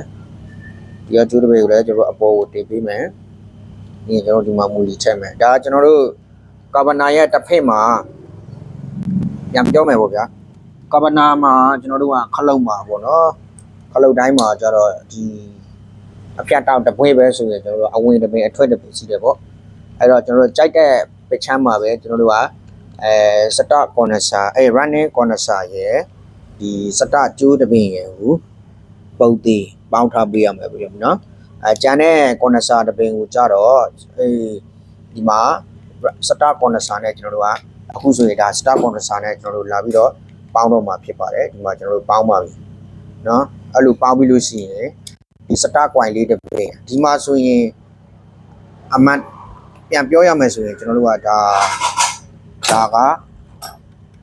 ဒီကကျိုးတစ်ပေကိုလည်းကျွန်တော်တို့အပေါ်ကိုတင်ပေးမယ် ဒီကျွန်တော်တို့ဒီမှာမူလီချက်မယ်ဒါကကျွန်တော်တို့ကာဗနာရဲ့တစ်ဖက်မှာပြန်ပြောမယ်ပေါ့ဗျာကာဗနာမှာကျွန်တော်တို့ကခလုတ်မှာပေါ့နော်ခလုတ်တိုင်းမှာကျတော့ဒီအပြတ်တောက်တပွေးပဲဆိုရင်ကျွန်တော်တို့အဝင်တပင်အထွက်တပင်ရှိတယ်ပေါ့အဲ့တော့ကျွန်တော်တို့ကြိုက်တဲ့ပချမ်းမှာပဲကျွန်တော်တို့ကအဲစတကော်နဆာအဲ running ကော်နဆာရဲ့ဒီစတကျိုးတပင်ရဲ့ကိုပုတ်တီပေါင်းထားပေးရမယ်ဗျာနော် အဲကျန်တဲ့ကော်နဆာတပင်ကိုကြတော့အဲဒီမှာစတကော်နဆာနဲ့ကျွန်တော်တို့ကအခုဆိုရင်ဒါစတကော်နဆာနဲ့ကျွန်တော်တို့လာပြီးတော့ပေါင်းတော့မှာဖြစ်ပါတယ်ဒီမှာကျွန်တော်တို့ပေါင်းပါပြီနော်အဲ့လိုပေါင်းပြီးလို့ရှိရင်ဒီစတာကွိုင်လေးတစ်ပေဒီမှာဆိုရင်အမတ်ပြန်ပြောရမယ်ဆိုရင်ကျွန်တော်တို့ကဒါဒါက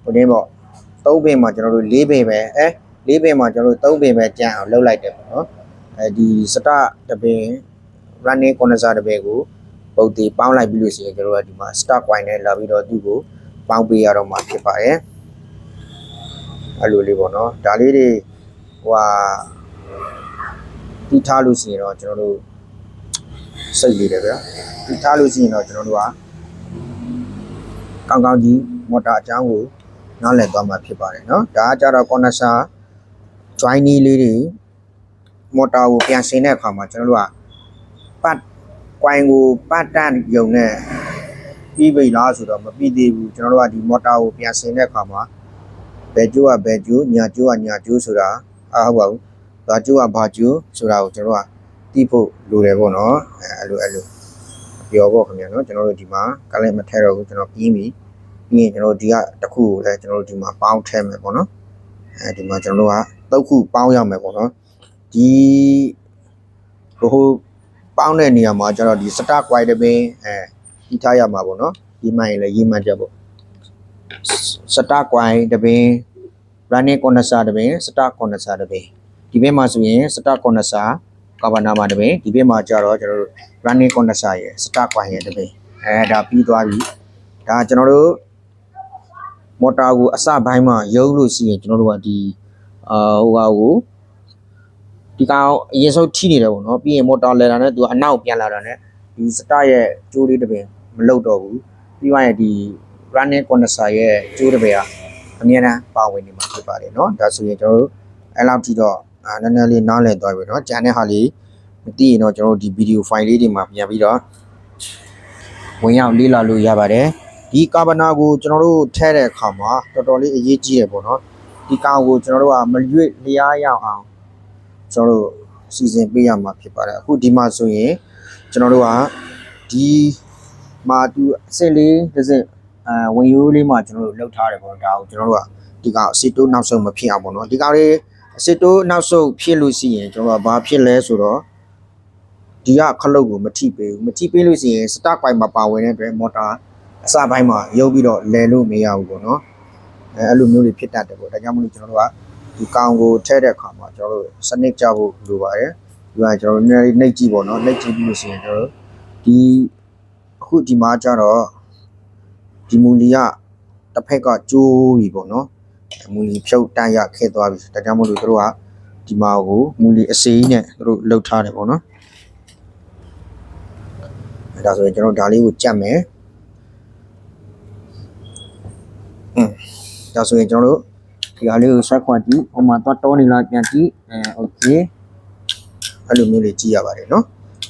ဟိုတင်းပေါ့၃ပင်မှာကျွန်တော်တို့၄ပင်ပဲအဲ၄ပင်မှာကျွန်တော်တို့၃ပင်ပဲကြံအောင်လှုပ်လိုက်တယ်ပေါ့နော် အဲဒီစတတပင် running condenser တပင်ကိုပုတ်သေးပေါင်းလိုက်ပြီးလို့ရှိရင်ကျွန်တော်တို့ကဒီမှာ stock coin နဲ့လာပြီးတော့သူ့ကိုပေါင်းပေးရတော့မှာဖြစ်ပါတယ်အဲ့လိုလေးပေါ့နော်ဒါလေးတွေဟိုဟာတီးထားလို့ရှိရင်တော့ကျွန်တော်တို့စိတ်လေးတယ်ဗျာတီးထားလို့ရှိရင်တော့ကျွန်တော်တို့ကကောင်းကောင်းကြီးမော်တာအကြောင်းကိုနားလည်သွားမှာဖြစ်ပါတယ်နော်ဒါကကြတော့ condenser join လေးတွေ မော်တာကိုပြန်ဆင်းတဲ့အခါမှာကျွန်တော်တို့ကပတ်ကွိုင်ကိုပတ်တန့်ယုံနဲ့ပြီးပြီလားဆိုတော့မပြီးသေးဘူးကျွန်တော်တို့ကဒီမော်တာကိုပြန်ဆင်းတဲ့အခါမှာဘယ်ကျိုးကဘယ်ကျိုးညာကျိုးကညာကျိုးဆိုတာအဟုတ်ပါဘူးဘာကျိုးကဘာကျိုးဆိုတာကိုကျွန်တော်ကသိဖို့လိုတယ်ပေါ့နော်အဲအဲ့လိုအဲ့လိုပြောပေါ့ခင်ဗျာနော်ကျွန်တော်တို့ဒီမှာကလည်းမထဲတော့ဘူးကျွန်တော်ပြီးပြီပြီးရင်ကျွန်တော်တို့ဒီကတစ်ခုကိုလည်းကျွန်တော်တို့ဒီမှာပေါင်းထဲမယ်ပေါ့နော်အဲဒီမှာကျွန်တော်တို့ကတုတ်ခုပေါင်းရမယ်ပေါ့နော် ဒီဟိုပေါင်းတဲ့နေရာမှာကျွန်တော်ဒီစတာကွိုင်တပင်အဲဒီထားရမှာပေါ့နော်ဒီမှရင်လည်းရေးမှတ်ချက်ပေါ့စတာကွိုင်တပင် running corner တပင်စတာ corner တပင်ဒီဘက်မှာဆိုရင် star corner ကာဗနာမှာတပင်ဒီဘက်မှာကျတော့ကျွန်တော်တို့ running corner ရဲ့ star coin ရဲ့တပင်အဲဒါပြီးသွားပြီဒါကျွန်တော်တို့မော်တာကိုအစပိုင်းမှာရုပ်လို့ရှိရင်ကျွန်တော်တို့ကဒီအာဟိုဟာကို ဒီကောင်အရင်ဆုံးထိနေတယ်ပေါ့နော်ပြီးရင် motor ladder နဲ့သူကအနောက်ပြန်လာတာနဲ့ဒီ start ရဲ့ကျိုးလေးတစ်ပင်မလုတ်တော့ဘူးပြီးမှရဲ့ဒီ running condenser ရဲ့ကျိုးတစ်ပင်ကအမြဲတမ်းပါဝင်နေမှာဖြစ်ပါတယ်နော်ဒါဆိုရင်ကျွန်တော်တို့အဲ့လောက်ထိတော့နည်းနည်းလေးနားလည်သွားပြီနော်ကြံတဲ့ဟာလေးမသိရင်တော့ကျွန်တော်တို့ဒီ video file လေးတွေမှာပြန်ပြီးတော့ဝင်ရောက်လေ့လာလို့ရပါတယ်ဒီကာဗနာကိုကျွန်တော်တို့ထည့်တဲ့အခါမှာတော်တော်လေးအရေးကြီးတယ်ပေါ့နော်ဒီကောင်ကိုကျွန်တော်တို့ကမလွတ်လျားရအောင် ကျွန်တော်တို့စီစဉ်ပေးရမှာဖြစ်ပါတယ်အခုဒီမှာဆိုရင်ကျွန်တော်တို့ကဒီမာတူအစစ်လေးတစ်စစ်အဲဝင်ရိုးလေးမှာကျွန်တော်တို့လှုပ်ထားတယ်ပေါ့ဒါကိုကျွန်တော်တို့ကဒီကောင်အစစ်တိုးနောက်ဆုံးမဖြစ်အောင်ပေါ့နော်ဒီကောင်လေးအစစ်တိုးနောက်ဆုတ်ဖြစ်လို့ရှိရင်ကျွန်တော်ကဘာဖြစ်လဲဆိုတော့ဒီကခလုတ်ကိုမထိပေးဘူးမထိပေးလို့ရှိရင်စတက်ကွိုင်မှာပါဝင်တဲ့အတွက်မော်တာအစပိုင်းမှာရုပ်ပြီးတော့လဲလို့မရဘူးပေါ့နော်အဲအဲ့လိုမျိုးတွေဖြစ်တတ်တယ်ပေါ့ဒါကြောင့်မလို့ကျွန်တော်တို့က ဒီကောင်ကိုထဲတဲ့အခါမှာကျွန်တော်တို့စနစ်ကြဖို့လိုပါတယ်ဒီကကျွန်တော်တို့နည်းနည်းနှိပ်ကြည့်ပေါ့နော်နှိပ်ကြည့်ပြီးလို့ရှိရင်ကျွန်တော်တို့ဒီအခုဒီမှာကျတော့ဒီမူလီကတစ်ဖက်ကကျိုးပြီပေါ့နော်မူလီဖြုတ်တန့်ရခဲ့သွားပြီဒါကြောင့်မို့လို့တို့ကဒီမာကိုမူလီအစေးနဲ့တို့လှုပ်ထားတယ်ပေါ့နော်အဲဒါဆိုရင်ကျွန်တော်ဒါလေးကိုကြက်မယ်อืมဒါဆိုရင်ကျွန်တော်တို့ ဒီဟာလေးကိုဆက်ခွာကြည့်ဟိုမှာတော့တောနေလားပြန်ကြည့်အဲโอเคအဲ့လိုမျိုးလေးကြည့်ရပါတယ်เนาะ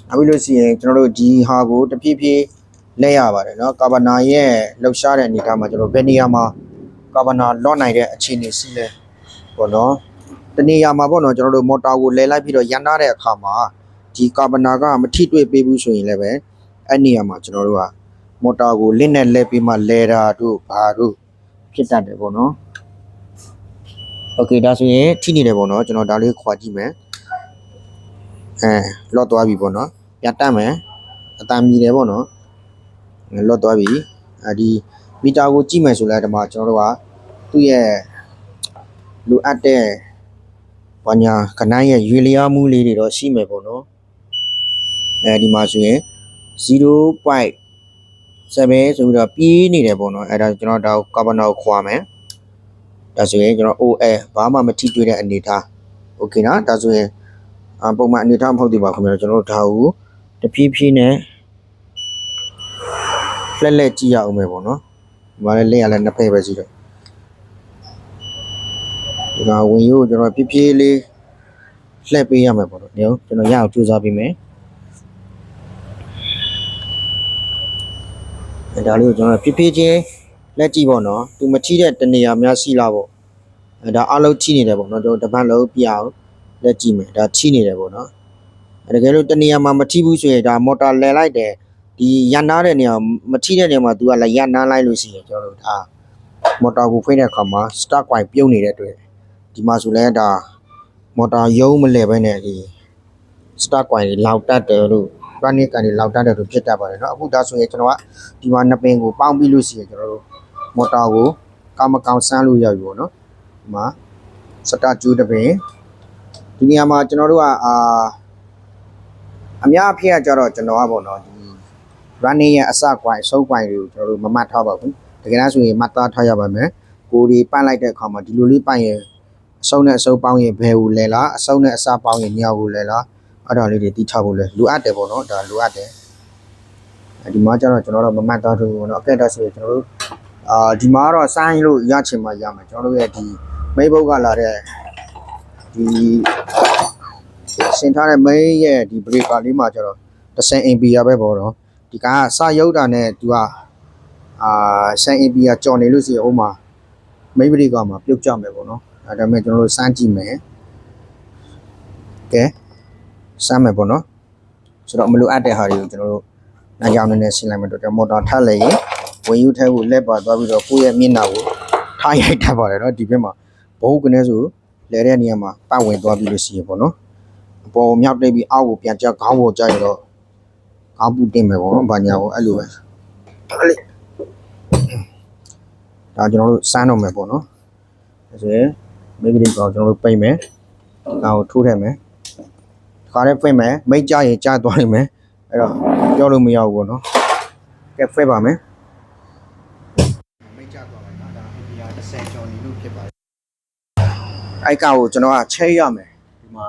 နောက်ပြီးလို့ရှိရင်ကျွန်တော်တို့ဒီဟာကိုတဖြည်းဖြည်းလဲရပါတယ်เนาะကာဗနာရဲ့လှုပ်ရှားတဲ့အနေအထားမှာကျွန်တော်ဘယ်နေရာမှာ ကာဗနာလော့နိုင်တဲ့အခြေအနေရှိလဲပေါ့နော်တနေရာမှာပေါ့နော်ကျွန်တော်တို့မော်တာကိုလဲလိုက်ပြီးတော့ရန်ထားတဲ့အခါမှာဒီကာဗနာကမထိတွေ့ပေးဘူးဆိုရင်လည်းပဲအဲ့နေရာမှာကျွန်တော်တို့ကမော်တာကိုလင့်နဲ့လဲပြီးမှလဲတာတို့ဘာတို့ဖြစ်တတ်တယ်ပေါ့နော် โอเคဒါဆိုရင်ထိနေတယ်ပေါ့နော်ကျွန်တော်ဒါလေးခွာကြည့်မယ်အဲလော့သွားပြီပေါ့နော်ပြတ်တတ်မယ်အတန်မြည်တယ်ပေါ့နော်လော့သွားပြီအဲဒီ မီတာကိုကြည့်မယ်ဆိုလဲဒီမှာကျွန်တော်တို့ကသူ့ရဲ့လိုအပ်တဲ့ဘာညာခဏရဲ့ရွေလျားမှုလေးတွေတော့ရှိမယ်ပေါ့နော် အဲဒီမှာဆိုရင်0.7ဆိုပြီးတော့ပြေးနေတယ်ပေါ့နော်အဲဒါကျွန်တော်ဒါကိုကာဗနာကိုခွာမယ် ဒါဆိုရင်ကျွန်တော် OL ဘာမှမထိတွေ့တဲ့အနေထားโอเคနော်ဒါဆိုရင်အပုံမှန်အနေထားမဟုတ်သေးပါခင်ဗျာကျွန်တော်တို့ဒါကိုတဖြည်းဖြည်းနဲ့လက်လက်ကြည့်ရအောင်မယ်ပေါ့နော်ဒီမှာလည်းလက်ရလည်းနှစ်ဖက်ပဲရှိတော့ဒီကဝင်ရိုးကိုကျွန်တော်ဖြည်းဖြည်းလေးလှည့်ပေးရမယ်ပေါ့နော်ညောကျွန်တော်ရအောင်ကြိုးစားပေးမယ်အဲဒါလေးကိုကျွန်တော်ဖြည်းဖြည်းချင်း လက်ကြည့်ပေါ့နော်သူမထိတဲ့တနေရာများရှိလားပေါ့အဲဒါအလုံးထိနေတယ်ပေါ့နော်ကျွန်တော်တပတ်လုံးပြအောင်လက်ကြည့်မယ်ဒါထိနေတယ်ပေါ့နော်အဲတကယ်လို့တနေရာမှာမထိဘူးဆိုရင်ဒါမော်တာလဲလိုက်တယ်ဒီရန်နာတဲ့နေရာမထိတဲ့နေရာမှာ तू ကလည်းရန်နာလိုက်လို့ရှိရင်ကျွန်တော်တို့ဒါမော်တာကိုဖွင့်တဲ့အခါမှာ start point ပြုတ်နေတဲ့အတွက်ဒီမှာဆိုလဲဒါ မော်တာယုံမလဲပဲနဲ့ဒီ start point တွေလောက်တတ်တယ်လို့ running ကန်တွေလောက်တတ်တယ်လို့ဖြစ်တတ်ပါတယ်เนาะအခုဒါဆိုရင်ကျွန်တော်ကဒီမှာနှစ်ပင်ကိုပေါင်းပြီးလို့ရှိရင်ကျွန်တော်တို့ မော်တာကိုကောင်းမကောင်းဆန်းလို့ရပြီပေါ့နော်ဒီမှာစတာကျူးတပင်ဒီနေရာမှာကျွန်တော်တို့ကအာအများအပြားကြတော့ကျွန်တော်ကပေါ့နော်ဒီ running ရဲ့အစကွိုင်းအဆုံးကွိုင်းတွေကိုကျွန်တော်တို့မမှတ်ထားပါဘူးတကယ်လို့ဆိုရင်မှတ်သားထားရပါမယ်ကိုဒီပန့်လိုက်တဲ့အခါမှာဒီလိုလေးပန့်ရင်အဆုံးနဲ့အဆုံးပေါင်းရင်ဘယ်ကိုလဲလားအဆုံးနဲ့အစပေါင်းရင်ညောက်ကိုလဲလားအဲ့ဒါလေးတွေတိချဖို့လဲလိုအပ်တယ်ပေါ့နော်ဒါလိုအပ်တယ်ဒီမှာကျတော့ကျွန်တော်တို့မမှတ်သားဘူးပေါ့နော်အကဲတော့ဆိုရင်ကျွန်တော်တို့ အာဒီမှာကတော့စိုင်းလို့ရချင်မှရမယ်ကျွန်တော်တို့ရဲ့ဒီမိဘုတ်ကလာတဲ့ဒီရှင်းထားတဲ့မိရဲ့ဒီ breaker လေးမှာကျတော့10 ampere ပဲပေါ့နော်ဒီကစရုပ်တာနဲ့သူကအာ10 ampere ကြော်နေလို့ရှိရင်ဥမာမိဘတွေကမှာပြုတ်ကြမယ်ပေါ့နော်အဲဒါမဲ့ကျွန်တော်တို့စမ်းကြည့်မယ်ကဲစမ်းမယ်ပေါ့နော်ဆိုတော့မလိုအပ်တဲ့ဟာတွေကိုကျွန်တော်တို့နိုင်ကြောင်နေနေရှင်းလိုက်မယ်တော့မော်တာထပ်လိုက်ရင် ဝင်ယူထဲကိုလက်ပါသွားပြီးတော့ကိုယ့်ရဲ့မျက်နှာကိုထားရိုက်တတ်ပါတယ်နော်ဒီဘက်မှာဘုတ်ကနေဆိုလဲတဲ့နေရာမှာပတ်ဝင်သွားပြီးလို့ရှိရပေါ့နော်အပေါ်မြောက်တိတ်ပြီးအောက်ကိုပြန်ကျခေါင်းပေါ်ကျရတော့ခေါင်းပူတင်မယ်ပေါ့နော်ဘာညာကိုအဲ့လိုပဲအဲ့လေဒါကျွန်တော်တို့စမ်းတော့မယ်ပေါ့နော်ဒါဆိုရင်မိတ်ကလေးကောင်ကျွန်တော်တို့ပိတ်မယ်ဒီကောင်ကိုထိုးထည့်မယ်ဒီကောင်လည်းဖွင့်မယ်မိတ်ကြရင်ကြားသွားနိုင်မယ်အဲ့တော့ပြောလို့မရဘူးပေါ့နော်ကဲဖွင့်ပါမယ်မိတ်ကြသွားပါနော်ဒါအင်ဒီယာ30ကျော်နေလို့ဖြစ်ပါတယ် အဲ့ကောင်ကိုကျွန်တော်ကချဲရမယ်ဒီမှာ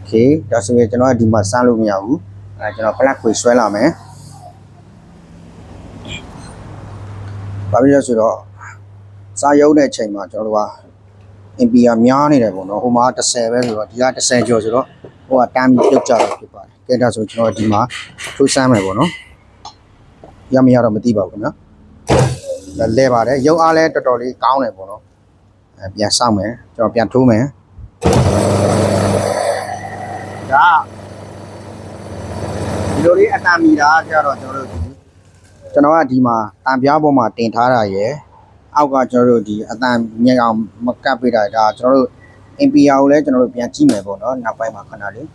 Okay ဒါဆိုရင်ကျွန်တော်ကဒီမှာစမ်းလို့မရဘူးအဲကျွန်တော် black ကိုဆွဲလာမယ်ဘာဖြစ်လဲဆိုတော့စာရုပ်တဲ့အချိန်မှာကျွန်တော်တို့က MPR များနေတယ်ပေါ့နော်ဟိုမှာ30ပဲဆိုတော့ဒီက30ကျော်ဆိုတော့ဟိုကတမ်းပြီးပြုတ်ကျတော့ဖြစ်ပါတယ်ကဲဒါဆိုကျွန်တော်ဒီမှာထိုးစမ်းမယ်ပေါ့နော်ရမရတော့မသိပါဘူးခင်ဗျာ လဲပါတယ်ရုပ်အားလည်းတော်တော်လေးကောင်းတယ်ပေါ့နော်အဲပြန်စောင့်မယ်ကျွန်တော်ပြန်ထိုးမယ်ဒါဒီလိုလေးအတန်မီတာကြတော့ကျွန်တော်တို့ဒီကျွန်တော်ကဒီမှာတံပြားပေါ်မှာတင်ထားတာရယ် အောက်ကကျွန်တော်တို့ဒီအတန်မြက်အောင်မကပ်ပေးတာဒါကျွန်တော်တို့ NPR ကိုလည်းကျွန်တော်တို့ပြန်ကြည့်မယ်ပေါ့နော်နောက်ပိုင်းမှာခဏလေး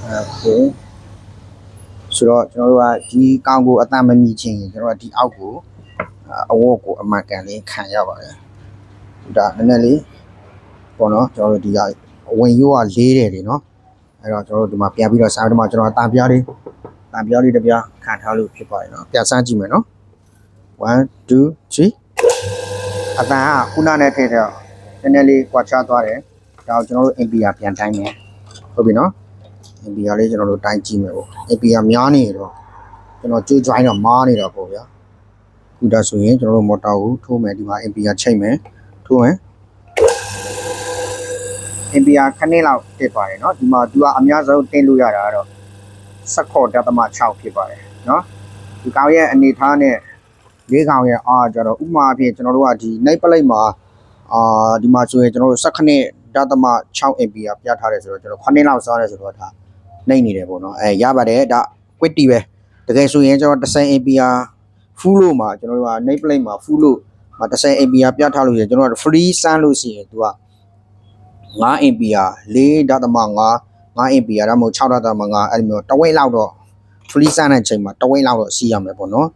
โอเคဆိုတော့ကျွန်တော်တို့ကဒီကောင်ကိုအတန်မမြည်ချင်းရင်ကျွန်တော်ကဒီအောက်ကို အဝတ်ကိုအမှန်ကန်လေးခံရပါတယ်ဒါနည်းနည်းလေးပေါ့နော်ကျွန်တော်တို့ဒီကဝင်ရိုးကလေးတယ်လေနော်အဲ့တော့ကျွန်တော်တို့ဒီမှာပြန်ပြီးတော့စာရင်းမှာကျွန်တော်တန်ပြားလေးတန်ပြားလေးတစ်ပြားခံထားလို့ဖြစ်ပါတယ်နော်ပြန်စမ်းကြည့်မယ်နော်1 2 3အတန်ကခုနနဲ့ထည့်တော့နည်းနည်းလေးကွာခြားသွားတယ်ဒါကိုကျွန်တော်တို့ NPR ပြန်တိုင်းမယ်ဟုတ်ပြီနော် NPR လေးကျွန်တော်တို့တိုင်းကြည့်မယ်ပေါ့ NPR များနေတော့ကျွန်တော်ကြိုး join တော့မားနေတာပေါ့ဗျာ ခုဒါဆိုရင်ကျွန်တော်တို့ motor ကိုထိုးမယ်ဒီမှာ NPR ချိတ်မယ်ထိုးမယ် NPR ခဏလောက်တက်ပါတယ်เนาะဒီမှာသူကအများဆုံးတင်လို့ရတာကတော့စက္ခေါ်ဒသမ6ဖြစ်ပါတယ်เนาะဒီကောင်ရဲ့အနေထားနဲ့လေးကောင်ရဲ့အားကြတော့ဥမာအဖြစ်ကျွန်တော်တို့ကဒီ night plate မှာအာဒီမှာဆိုရင်ကျွန်တော်တို့16ဒသမ6 APR ပြထားတယ်ဆိုတော့ကျွန်တော်9လောက်စားတယ်ဆိုတော့ဒါနှိမ့်နေတယ်ပေါ့နော်အဲရပါတယ်ဒါ quitty ပဲတကယ်ဆိုရင်ကျွန်တော်10 APR full လို့မှာကျွန်တော်တို့က night plate မှာ full လို့မှာ10 APR ပြထားလို့ရကျွန်တော်တို့ free စမ်းလို့ရှိရင်သူက9 APR 4ဒသမ5 9 APR ဒါမှမဟုတ်6ဒသမ5အဲ့လိုမျိုးတဝိတ်လောက်တော့ free စမ်းတဲ့အချိန်မှာတဝိတ်လောက်တော့စီးရမယ်ပေါ့နော်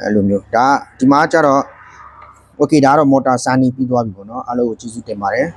အဲ့လိုမျိုးဒါဒီမှာကျတော့ okay ဒါကတော့ motor စမ်းနေပြီးသွားပြီပေါ့နော်အားလုံးကိုကျေးဇူးတင်ပါတယ်